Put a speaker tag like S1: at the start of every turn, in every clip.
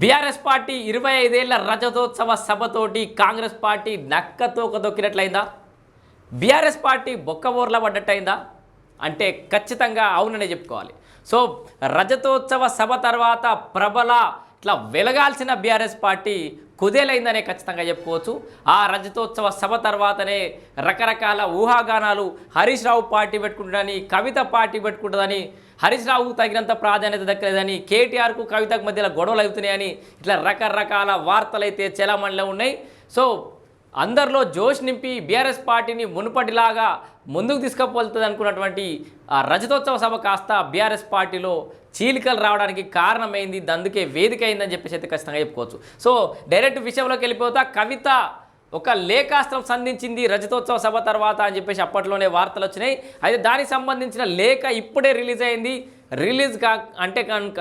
S1: BRS party ఇరవై ఐదేళ్ళ రజతోత్సవ సభతోటి కాంగ్రెస్ పార్టీ నక్కతోక దొక్కినట్లయిందా? బీఆర్ఎస్ పార్టీ బొక్కబోర్ల పడ్డట్టయిందా? అంటే ఖచ్చితంగా అవుననే చెప్పుకోవాలి. సో రజతోత్సవ సభ తర్వాత ప్రబల ఇట్లా వెలగాల్సిన బీఆర్ఎస్ పార్టీ కుదేలైందనే ఖచ్చితంగా చెప్పుకోవచ్చు. ఆ రజతోత్సవ సభ తర్వాతనే రకరకాల ఊహాగానాలు హరీష్ రావు పార్టీ పెట్టుకుంటుందని కవిత పార్టీ పెట్టుకుంటుందని హరీష్ రావుకు తగినంత ప్రాధాన్యత దక్కలేదని కేటీఆర్కు కవితకు మధ్యలో గొడవలు అవుతున్నాయని ఇట్లా రకరకాల వార్తలు అయితే చలామణిలో ఉన్నాయి. సో అందరిలో జోష్ నింపి బీఆర్ఎస్ పార్టీని మునుపటిలాగా ముందుకు తీసుకుపోతుంది అనుకున్నటువంటి ఆ రజతోత్సవ సభ కాస్త బీఆర్ఎస్ పార్టీలో చీలికలు రావడానికి కారణమైంది అందుకే వేదిక అయిందని చెప్పేసి అయితే ఖచ్చితంగా చెప్పుకోవచ్చు. సో డైరెక్ట్ విషయంలోకి వెళ్ళిపోతా కవిత ఒక లేఖాస్త్రం సంధించింది రజతోత్సవ సభ తర్వాత అని చెప్పేసి అప్పట్లోనే వార్తలు వచ్చినాయి. అయితే దానికి సంబంధించిన లేఖ ఇప్పుడే రిలీజ్ అయింది. రిలీజ్ కా అంటే కనుక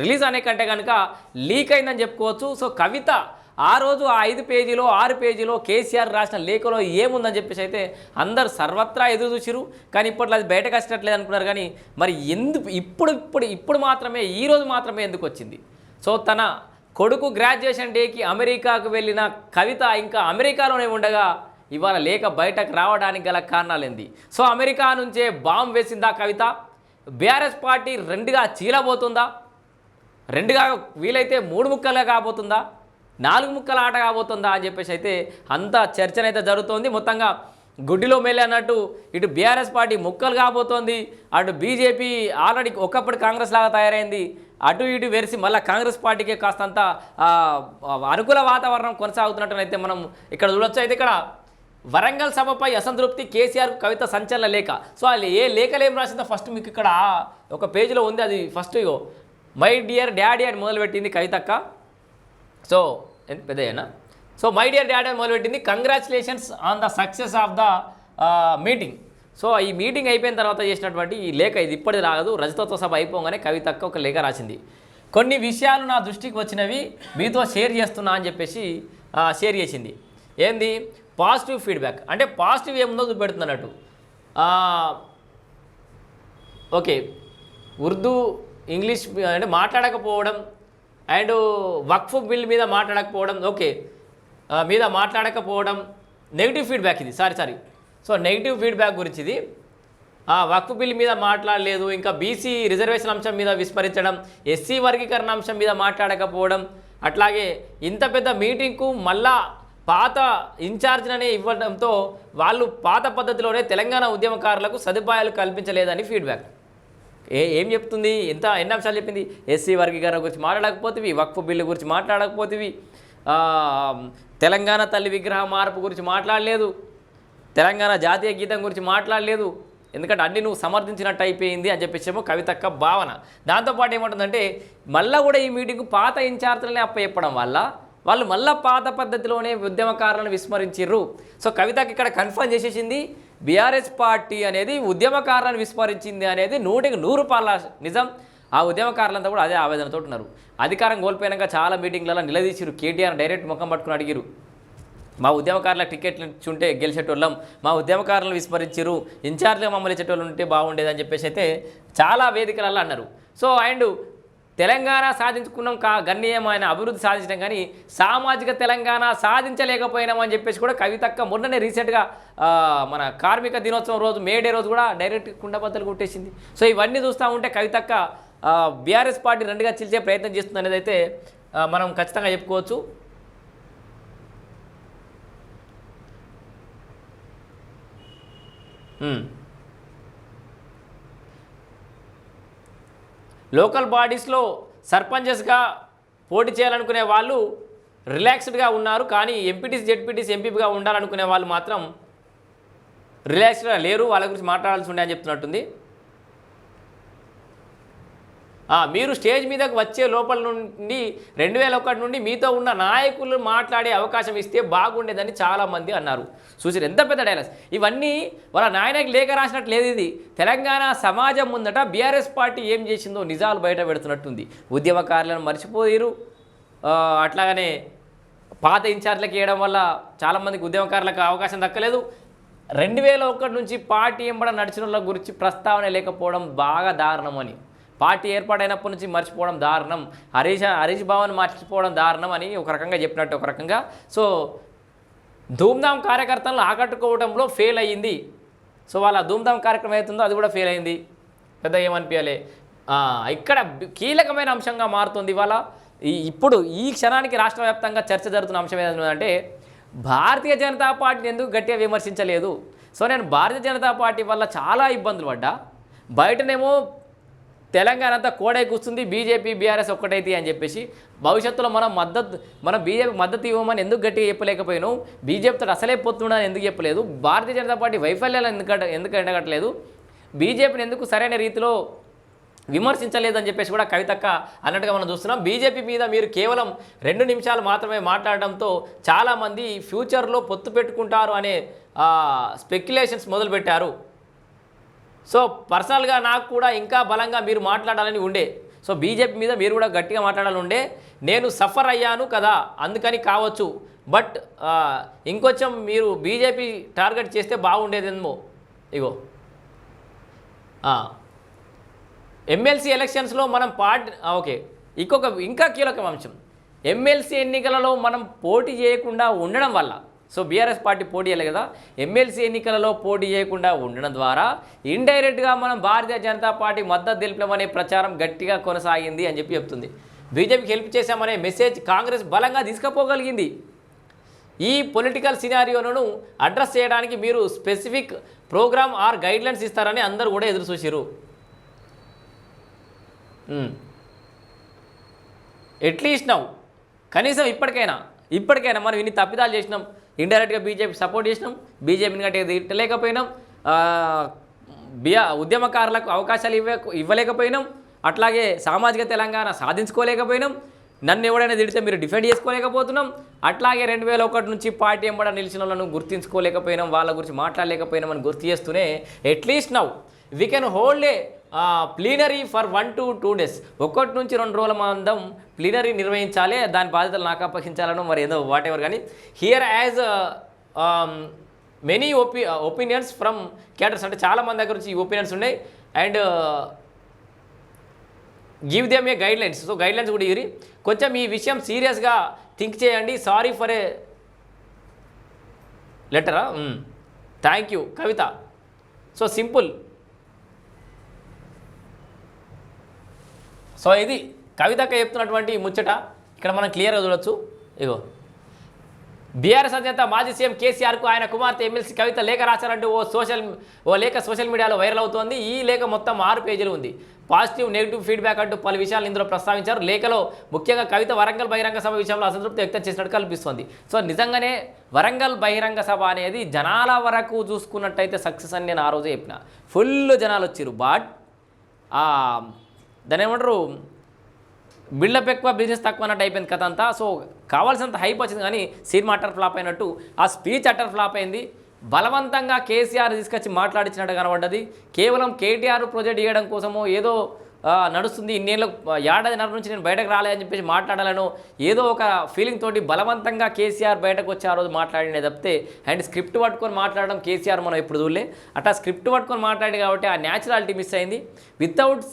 S1: రిలీజ్ అనే కంటే కనుక లీక్ అయిందని చెప్పుకోవచ్చు. సో కవిత ఆ రోజు ఆ ఐదు పేజీలో ఆరు పేజీలో కేసీఆర్ రాసిన లేఖలో ఏముందని చెప్పేసి అయితే అందరు సర్వత్రా ఎదురు చూసిరు కానీ ఇప్పట్లో అది బయటకు వచ్చేటట్లేదు అనుకున్నారు. కానీ మరి ఎందుకు ఇప్పుడు ఇప్పుడు ఇప్పుడు మాత్రమే ఈరోజు మాత్రమే ఎందుకు వచ్చింది? సో తన కొడుకు గ్రాడ్యుయేషన్ డేకి అమెరికాకు వెళ్ళిన కవిత ఇంకా అమెరికాలోనే ఉండగా ఇవాళ లేఖ బయటకు రావడానికి గల కారణాలేంది? సో అమెరికా నుంచే బాంబు వేసిందా కవిత? బీఆర్ఎస్ పార్టీ రెండుగా చీలబోతుందా? రెండుగా వీలైతే మూడు ముక్కలుగా కాబోతుందా? నాలుగు ముక్కల ఆట కాబోతుందా అని చెప్పేసి అయితే అంత చర్చనైతే జరుగుతోంది. మొత్తంగా గుడ్డిలో మేలే అన్నట్టు ఇటు బీఆర్ఎస్ పార్టీ ముక్కలు కాబోతోంది. అటు బీజేపీ ఆల్రెడీ ఒకప్పుడు కాంగ్రెస్ లాగా తయారైంది. అటు ఇటు వెరిసి మళ్ళీ కాంగ్రెస్ పార్టీకి కాస్తంత అనుకూల వాతావరణం కొనసాగుతున్నట్టునైతే మనం ఇక్కడ చూడొచ్చు. అయితే ఇక్కడ వరంగల్ సభపై అసంతృప్తి కేసీఆర్ కవిత సంచలన లేఖ. సో అది ఏ లేఖలు ఏం రాసిందో ఫస్ట్ మీకు ఇక్కడ ఒక పేజీలో ఉంది. అది ఫస్ట్ ఇగో మై డియర్ డాడీ అని మొదలుపెట్టింది కవితక్క సో పెద్దయ్యనా? సో మై డియర్ డాడీ అని మొదలుపెట్టింది. Congratulations on the success of the meeting so ఈ మీటింగ్ అయిపోయిన తర్వాత చేసినటువంటి ఈ లేఖ ఇది ఇప్పటిది రాదు రజతోత్సవ సభ అయిపోగానే కవితక్క ఒక లేఖ రాసింది. కొన్ని విషయాలు నా దృష్టికి వచ్చినవి మీతో షేర్ చేస్తున్నా అని చెప్పేసి షేర్ చేసింది. ఏంది? పాజిటివ్ ఫీడ్బ్యాక్ అంటే పాజిటివ్ ఏముందో చూపెడుతుంది అన్నట్టు. ఓకే. ఉర్దూ ఇంగ్లీష్ అంటే మాట్లాడకపోవడం అండ్ వక్ఫ్ బిల్ మీద మాట్లాడకపోవడం ఓకే. మీద మాట్లాడకపోవడం నెగిటివ్ ఫీడ్బ్యాక్ ఇది. Sorry sorry so negative feedback గురించి ఇది. ఆ, వక్ఫ్ బిల్ మీద మాట్లాడలేదు. ఇంకా బీసీ రిజర్వేషన్ అంశం మీద విస్మరించడం ఎస్సీ వర్గీకరణ అంశం మీద మాట్లాడకపోవడం అట్లాగే ఇంత పెద్ద మీటింగ్కు మళ్ళా పాత ఇన్ఛార్జ్ననే ఇవ్వడంతో వాళ్ళు పాత పద్ధతిలోనే తెలంగాణ ఉద్యమకారులకు సదుపాయాలు కల్పించలేదని ఫీడ్బ్యాక్ ఏ ఏం చెప్తుంది? ఎంత ఎన్ని అంశాలు చెప్పింది? ఎస్సీ వర్గీకరణ గురించి మాట్లాడకపోతేవి వక్ఫ్ బిల్లు గురించి మాట్లాడకపోతేవి. తెలంగాణ తల్లి విగ్రహ మార్పు గురించి మాట్లాడలేదు. తెలంగాణ జాతీయ గీతం గురించి మాట్లాడలేదు. ఎందుకంటే అన్ని నువ్వు సమర్థించినట్టు అయిపోయింది అని చెప్పేసేమో కవితక్క భావన. దాంతోపాటు ఏమంటుందంటే మళ్ళీ కూడా ఈ మీటింగ్ పాత ఇన్ఛార్జ్లనే అప్పచెప్పడం వల్ల వాళ్ళు మళ్ళీ పాత పద్ధతిలోనే ఉద్యమకారులను విస్మరించిర్రు. సో కవితకి ఇక్కడ కన్ఫర్మ్ చేసేసింది బీఆర్ఎస్ పార్టీ అనేది ఉద్యమకారులను విస్మరించింది అనేది నూటికి నూరు పాల నిజం. ఆ ఉద్యమకారులంతా కూడా అదే ఆవేదనతో ఉన్నారు. అధికారం కోల్పోయాక చాలా మీటింగ్లలో నిలదీసిరు కేటీఆర్ డైరెక్ట్ ముఖం పట్టుకుని అడిగిరు మా ఉద్యమకారుల టికెట్లు ఇచ్చుంటే గెలిచేటోళ్ళం. మా ఉద్యమకారులను విస్మరించారు ఇన్ఛార్జ్గా మమ్మల్ని ఇచ్చేటోళ్ళు ఉంటే బాగుండేది అని చెప్పేసి అయితే చాలా వేదికలలో అన్నారు. సో అండ్ తెలంగాణ సాధించుకున్నాం కా గణనీయమైన అభివృద్ధి సాధించడం కానీ సామాజిక తెలంగాణ సాధించలేకపోయినాం అని చెప్పేసి కూడా కవితక్క మొన్ననే రీసెంట్గా మన కార్మిక దినోత్సవం రోజు మేడే రోజు కూడా డైరెక్ట్ కుండబద్దలు కొట్టేసింది సో ఇవన్నీ చూస్తూ ఉంటే కవితక్క బీఆర్ఎస్ పార్టీ రెండుగా చిల్చే ప్రయత్నం చేస్తుంది అనేది అయితే మనం ఖచ్చితంగా చెప్పుకోవచ్చు Hmm. లోకల్ బాడీస్లో సర్పంచెస్గా పోటీ చేయాలనుకునే వాళ్ళు రిలాక్స్డ్గా ఉన్నారు కానీ ఎంపీటీస్ జెడ్పీటీస్ ఎంపీగా ఉండాలనుకునే వాళ్ళు మాత్రం రిలాక్స్డ్గా లేరు. వాళ్ళ గురించి మాట్లాడాల్సి ఉండే అని చెప్తున్నట్టుంది. మీరు స్టేజ్ మీదకు వచ్చే లోపల నుండి రెండు వేల ఒకటి నుండి మీతో ఉన్న నాయకులు మాట్లాడే అవకాశం ఇస్తే బాగుండేదని చాలామంది అన్నారు. చూసి ఎంత పెద్ద డైలాగ్స్ ఇవన్నీ వాళ్ళ నాయనకి లేఖ రాసినట్టు లేదు ఇది. తెలంగాణ సమాజం ముందట బీఆర్ఎస్ పార్టీ ఏం చేసిందో నిజాలు బయట పెడుతున్నట్టుంది. ఉద్యమకారులను మర్చిపోయారు అట్లాగనే పాత ఇన్ఛార్జ్లకు వేయడం వల్ల చాలామందికి ఉద్యమకారులకు అవకాశం దక్కలేదు. రెండు వేల ఒకటి నుంచి పార్టీ ఎంబడ నడిచిన వాళ్ళ గురించి ప్రస్తావన లేకపోవడం బాగా దారుణమని. పార్టీ ఏర్పాటైనప్పటి నుంచి మర్చిపోవడం దారుణం. హరీష్ హరీష్ భావన్ మర్చిపోవడం దారుణం అని ఒక రకంగా చెప్పినట్టు ఒక రకంగా. సో ధూమ్ధామ్ కార్యకర్తలను ఆకట్టుకోవడంలో ఫెయిల్ అయ్యింది. సో వాళ్ళ ధూమ్ధామ్ కార్యక్రమం అవుతుందో అది కూడా ఫెయిల్ అయింది పెద్ద ఏమనిపించాలి ఇక్కడ కీలకమైన అంశంగా మారుతుంది ఇవాళ. ఈ ఇప్పుడు ఈ క్షణానికి రాష్ట్ర వ్యాప్తంగా చర్చ జరుగుతున్న అంశం ఏంటంటే భారతీయ జనతా పార్టీని ఎందుకు గట్టిగా విమర్శించలేదు? సో నేను భారతీయ జనతా పార్టీ వల్ల చాలా ఇబ్బందులు పడ్డా. బయటనేమో తెలంగాణ అంతా కోడై కూర్చుంది బీజేపీ బీఆర్ఎస్ ఒక్కటైతే అని చెప్పేసి. భవిష్యత్తులో మనం మద్దతు మనం బీజేపీ మద్దతు ఇవ్వమని ఎందుకు గట్టిగా చెప్పలేకపోయాను బీజేపీతో అసలే పొత్తుండని ఎందుకు చెప్పలేదు? భారతీయ జనతా పార్టీ వైఫల్యాలు ఎందుకు ఎందుకు ఎండగట్టలేదు? బీజేపీని ఎందుకు సరైన రీతిలో విమర్శించలేదని చెప్పేసి కూడా కవితక్క అన్నట్టుగా మనం చూస్తున్నాం. బీజేపీ మీద మీరు కేవలం రెండు నిమిషాలు మాత్రమే మాట్లాడడంతో చాలామంది ఫ్యూచర్లో పొత్తు పెట్టుకుంటారు అనే స్పెక్యులేషన్స్ మొదలుపెట్టారు. సో పర్సనల్గా నాకు కూడా ఇంకా బలంగా మీరు మాట్లాడాలని ఉండే. సో బీజేపీ మీద మీరు కూడా గట్టిగా మాట్లాడాలని ఉండే. నేను సఫర్ అయ్యాను కదా అందుకని కావచ్చు. బట్ ఇంకొంచెం మీరు బీజేపీ టార్గెట్ చేస్తే బాగుండేదేమో. ఇగో. ఎమ్మెల్సీ ఎలక్షన్స్లో మనం పార్ట్ ఓకే. ఇంకొక ఇంకా కీలక అంశం. ఎమ్మెల్సీ ఎన్నికలలో మనం పోటీ చేయకుండా ఉండడం వల్ల సో బీఆర్ఎస్ పార్టీ పోటీ చేయలేదు కదా. ఎమ్మెల్సీ ఎన్నికలలో పోటీ చేయకుండా ఉండడం ద్వారా ఇండైరెక్ట్గా మనం భారతీయ జనతా పార్టీ మద్దతు తెలిపామనే ప్రచారం గట్టిగా కొనసాగింది అని చెప్పి చెప్తుంది. బీజేపీకి హెల్ప్ చేశామనే మెసేజ్ కాంగ్రెస్ బలంగా తీసుకుపోగలిగింది. ఈ పొలిటికల్ సినారియోను అడ్రస్ చేయడానికి మీరు స్పెసిఫిక్ ప్రోగ్రామ్ ఆర్ గైడ్లైన్స్ ఇస్తారని అందరూ కూడా ఎదురు చూసిరు ఎట్లీస్ట్ నవ్వు కనీసం ఇప్పటికైనా ఇప్పటికైనా మనం ఇన్ని తప్పిదాలు చేసినాం. ఇండైరెక్ట్గా బీజేపీ సపోర్ట్ చేసినాం. బీజేపీని గట్టిగా తిట్టలేకపోయినాం. బియా ఉద్యమకారులకు అవకాశాలు ఇవ్వ ఇవ్వలేకపోయినాం. అట్లాగే సామాజిక తెలంగాణ సాధించుకోలేకపోయినాం. నన్ను ఎవడైనా తిడితే మీరు డిఫెండ్ చేసుకోలేకపోతున్నాం. అట్లాగే రెండు వేల ఒకటి నుంచి పార్టీ ఎంబడ నిలిచిన వాళ్ళను గుర్తించుకోలేకపోయినాం. వాళ్ళ గురించి మాట్లాడలేకపోయినాం అని గుర్తు చేస్తూనే at least now we can hold a plenary for one to two days ఒక్కటి నుంచి రెండు రోజుల మందం ప్లీనరీ నిర్వహించాలి దాని బాధ్యతలు నాకు అప్పగించాలను మరి ఏదో వాట్ ఎవర్ కానీ హియర్ యాజ్ మెనీ ఒపి ఒపీనియన్స్ ఫ్రమ్ క్యాటర్స్ అంటే చాలా మంది దగ్గర నుంచి ఈ ఒపీనియన్స్ ఉన్నాయి. And give them a guidelines so guidelines కూడా ఇవి కొంచెం ఈ విషయం సీరియస్గా థింక్ చేయండి. Sorry for a లెటరా thank you Kavitha so simple so ఇది కవితక్క చెప్తున్నటువంటి ముచ్చట. ఇక్కడ మనం క్లియర్గా చూడొచ్చు. ఇగో. బీఆర్ఎస్ అధినేత మాజీ సీఎం కేసీఆర్కు ఆయన కుమార్తె ఎమ్మెల్సీ కవిత లేఖ రాశారంటూ ఓ సోషల్ ఓ లేఖ సోషల్ మీడియాలో వైరల్ అవుతోంది. ఈ లేఖ మొత్తం ఆరు పేజీలు ఉంది. పాజిటివ్ నెగిటివ్ ఫీడ్బ్యాక్ అంటూ పలు విషయాలు ఇందులో ప్రస్తావించారు. లేఖలో ముఖ్యంగా కవిత వరంగల్ బహిరంగ సభ విషయంలో అసంతృప్తి వ్యక్తం చేసినట్టు కనిపిస్తోంది సో నిజంగానే వరంగల్ బహిరంగ సభ అనేది జనాల వరకు చూసుకున్నట్టయితే సక్సెస్ అని నేను ఆ రోజే చెప్పిన. ఫుల్ జనాలు వచ్చారు బట్ దాని ఏమంటారు? బిల్డప్ ఎక్కువ బిజినెస్ తక్కువ అన్నట్టు అయిపోయింది కథ అంతా. సో కావాల్సినంత హైప్ వచ్చింది కానీ సినిమా అటర్ ఫ్లాప్ అయినట్టు ఆ స్పీచ్ అటర్ ఫ్లాప్ అయింది. బలవంతంగా కేసీఆర్ తీసుకొచ్చి మాట్లాడించినట్టు కనబడ్డది. కేవలం కేటీఆర్ ప్రాజెక్ట్ ఇవ్వడం కోసమో ఏదో నడుస్తుంది. ఇన్నేళ్ళ ఏడాదిన్నర నుంచి నేను బయటకు రాలేదని చెప్పేసి మాట్లాడాలను. ఏదో ఒక ఫీలింగ్ తోటి బలవంతంగా కేసీఆర్ బయటకు వచ్చి ఆ రోజు మాట్లాడినే తప్పితే అండ్ స్క్రిప్ట్ పట్టుకొని మాట్లాడడం కేసీఆర్ మనం ఎప్పుడు చూడలే. అట్లా స్క్రిప్ట్ పట్టుకొని మాట్లాడి కాబట్టి ఆ న్యాచురాలిటీ మిస్ అయింది. వితౌట్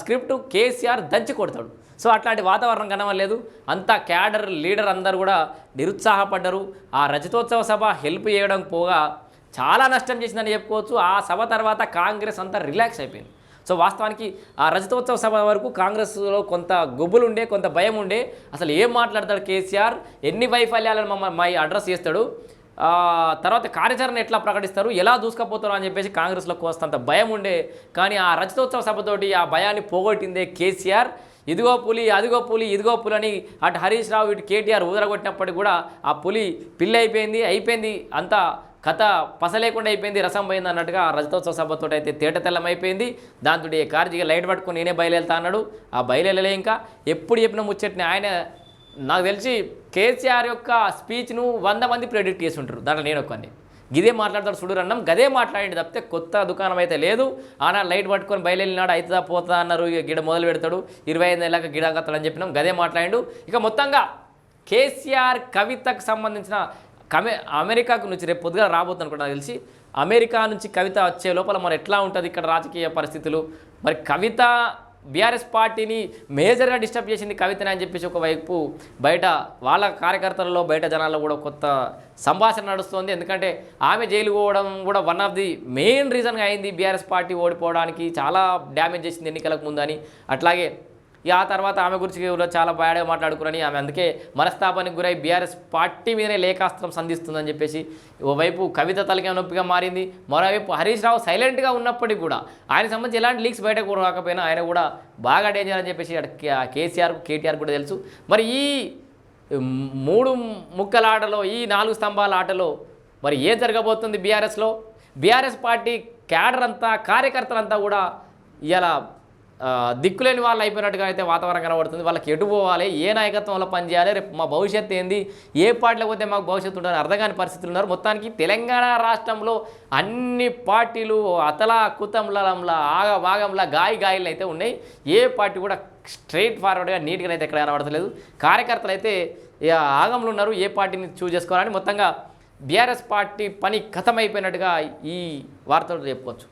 S1: స్క్రిప్ట్ కేసీఆర్ దంచి కొడతాడు. సో అట్లాంటి వాతావరణం కనవలేదు అంతా క్యాడర్ లీడర్ అందరూ కూడా నిరుత్సాహపడ్డరు. ఆ రజతోత్సవ సభ హెల్ప్ చేయడం పోగా చాలా నష్టం చేసిందని చెప్పుకోవచ్చు. ఆ సభ తర్వాత కాంగ్రెస్ అంతా రిలాక్స్ అయిపోయింది. సో వాస్తవానికి ఆ రజతోత్సవ సభ వరకు కాంగ్రెస్లో కొంత గుబ్బులు ఉండే కొంత భయం ఉండే అసలు ఏం మాట్లాడతాడు కేసీఆర్? ఎన్ని వైఫల్యాలను మమ్మల్ని మై అడ్రస్ చేస్తాడు? తర్వాత కార్యాచరణ ఎట్లా ప్రకటిస్తారు? ఎలా దూసుకపోతారు అని చెప్పేసి కాంగ్రెస్లో కోస్తంత భయం ఉండే కానీ ఆ రజతోత్సవ సభతోటి ఆ భయాన్ని పోగొట్టిందే కేసీఆర్. ఇదిగో పులి అదిగో పులి ఇదిగో పులి అని అటు హరీష్ రావు ఇటు కేటీఆర్ ఊదరగొట్టినప్పటికీ కూడా ఆ పులి పిల్లి అయిపోయింది అయిపోయింది అంతా. కథ పసలేకుండా అయిపోయింది రసం పోయింది అన్నట్టుగా ఆ రజతోత్సవ సభతో అయితే తేట తెల్లం అయిపోయింది దాంతో ఏ కార్జీగా లైట్ పట్టుకొని నేనే బయలుదేరుతా అన్నాడు. ఆ బయలుదేరలే ఇంకా. ఎప్పుడు చెప్పిన ముచ్చట్ని ఆయన నాకు తెలిసి కేసీఆర్ యొక్క స్పీచ్ను వంద మంది ప్రెడిక్ట్ చేసి ఉంటారు దాంట్లో నేను ఒక్కని గిదే మాట్లాడతాడు చూడు అన్నం గదే మాట్లాడి తప్పితే కొత్త దుకాణం అయితే లేదు. ఆనా లైట్ పట్టుకొని బయలుదేరినాడు అవుతుందా పోతా అన్నారు ఇక గిడ మొదలు పెడతాడు. ఇరవై ఐదు నెలలకు గిడగత్తాడని చెప్పినాం గదే మాట్లాడిండు. ఇక మొత్తంగా కేసీఆర్ కవితకు సంబంధించిన కమె అమెరికాకు నుంచి రేపు పొద్దుగా రాబోతుంది అనుకుంటా తెలిసి అమెరికా నుంచి కవిత వచ్చే లోపల మరి ఎట్లా ఉంటుంది ఇక్కడ రాజకీయ పరిస్థితులు? మరి కవిత బీఆర్ఎస్ పార్టీని మేజర్గా డిస్టర్బ్ చేసింది కవితనే అని చెప్పేసి ఒకవైపు బయట వాళ్ళ కార్యకర్తలలో బయట జనాల్లో కూడా కొత్త సంభాషణ నడుస్తుంది. ఎందుకంటే ఆమె జైలు పోవడం కూడా వన్ ఆఫ్ ది మెయిన్ రీజన్గా అయింది బీఆర్ఎస్ పార్టీ ఓడిపోవడానికి. చాలా డ్యామేజ్ చేసింది ఎన్నికలకు ముందని. అట్లాగే ఆ తర్వాత ఆమె గురించి చాలా బ్యాడ్గా మాట్లాడుకురని ఆమె అందుకే మనస్తాపానికి గురై బీఆర్ఎస్ పార్టీ మీదనే లేఖాస్త్రం సంధిస్తుందని చెప్పేసి ఓవైపు కవిత తలకే నొప్పిగా మారింది. మరోవైపు హరీష్ రావు సైలెంట్గా ఉన్నప్పటికీ కూడా ఆయన సంబంధించి ఎలాంటి లీక్స్ బయటకు రాకపోయినా ఆయన కూడా బాగా డేంజర్ అని చెప్పేసి అక్కడ కేసీఆర్ కేటీఆర్ కూడా తెలుసు. మరి ఈ మూడు ముక్కల ఆటలో ఈ నాలుగు స్తంభాల ఆటలో మరి ఏం జరగబోతుంది బీఆర్ఎస్లో? బీఆర్ఎస్ పార్టీ క్యాడర్ అంతా కార్యకర్తలంతా కూడా ఇలా దిక్కులేని వాళ్ళు అయిపోయినట్టుగా అయితే వాతావరణం కనబడుతుంది. వాళ్ళకి ఎటు పోవాలి? ఏ నాయకత్వంలో పనిచేయాలి? రేపు మా భవిష్యత్తు ఏంది? ఏ పార్టీలో పోతే మాకు భవిష్యత్తు ఉండాలని అర్థం కాని పరిస్థితులు ఉన్నారు. మొత్తానికి తెలంగాణ రాష్ట్రంలో అన్ని పార్టీలు అతలా కుతంలంలా ఆగ భాగంలా గాయ గాయలు అయితే ఉన్నాయి. ఏ పార్టీ కూడా స్ట్రైట్ ఫార్వర్డ్గా నీట్గా అయితే ఎక్కడ కనబడతలేదు. కార్యకర్తలు అయితే ఆగంలో ఉన్నారు. ఏ పార్టీని చూజ్ చేసుకోవాలని మొత్తంగా బీఆర్ఎస్ పార్టీ పని కథమైపోయినట్టుగా ఈ వార్తలు చెప్పుకోవచ్చు